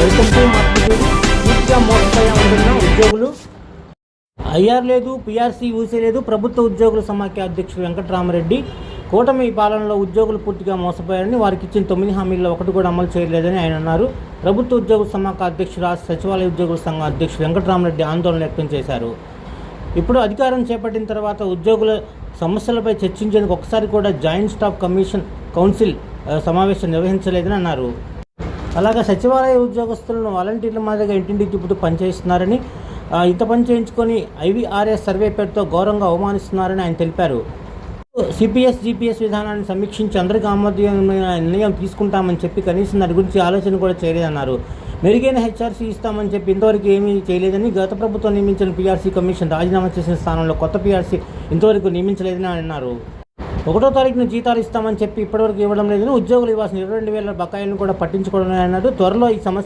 Welcome to market ఉద్యోగులు IR లేదు PRC ఊసే లేదు ప్రభుత్వ ఉద్యోగుల సమాఖ్య అధ్యక్షుడు వెంకటరామరెడ్డి కూటమి పాలనలో ఉద్యోగులు పూర్తిగా మోసపోయారని వారికి ఇచ్చిన తొమ్మిది హామీల్లో ఒకటి కూడా అమలు చేయలేదని ఆయన అన్నారు. ప్రభుత్వ ఉద్యోగుల సమాఖ్య అధ్యక్షుడు రాష్ట్ర సచివాలయ ఉద్యోగుల సంఘం అధ్యక్షుడు వెంకటరామరెడ్డి ఆందోళన వ్యక్తం చేశారు. ఇప్పుడు అధికారం చేపట్టిన తర్వాత ఉద్యోగుల సమస్యలపై చర్చించేందుకు ఒకసారి కూడా జాయింట్ స్టాఫ్ కమిషన్ కౌన్సిల్ సమావేశం నిర్వహించలేదని అన్నారు. అలాగే సచివాలయ ఉద్యోగస్తులను వాలంటీర్ల మాదిరిగా ఇంటింటికి తిప్పుతూ పనిచేస్తున్నారని ఇంత పని చేయించుకొని ఐవీఆర్ఎస్ సర్వే పేరుతో ఘోరంగా అవమానిస్తున్నారని ఆయన తెలిపారు. సిపిఎస్ జీపీఎస్ విధానాన్ని సమీక్షించి అందరికీ ఆమోదమైన నిర్ణయం తీసుకుంటామని చెప్పి కనీసం దాని గురించి ఆలోచన కూడా చేయలేదన్నారు. మెరుగైన హెచ్ఆర్సీ ఇస్తామని చెప్పి ఇంతవరకు ఏమీ చేయలేదని గత ప్రభుత్వం నియమించిన పీఆర్సీ కమిషన్ రాజీనామా చేసిన స్థానంలో కొత్త పీఆర్సీ ఇంతవరకు నియమించలేదని ఆయన అన్నారు. ఒకటో తారీఖున జీతాలు ఇస్తామని చెప్పి ఇప్పటివరకు ఇవ్వడం లేదని ఉద్యోగులు ఇవ్వాల్సిన ఇరవై రెండు వేల బకాయిలను కూడా పట్టించుకోవడం అన్నట్టు త్వరలో ఈ సమస్య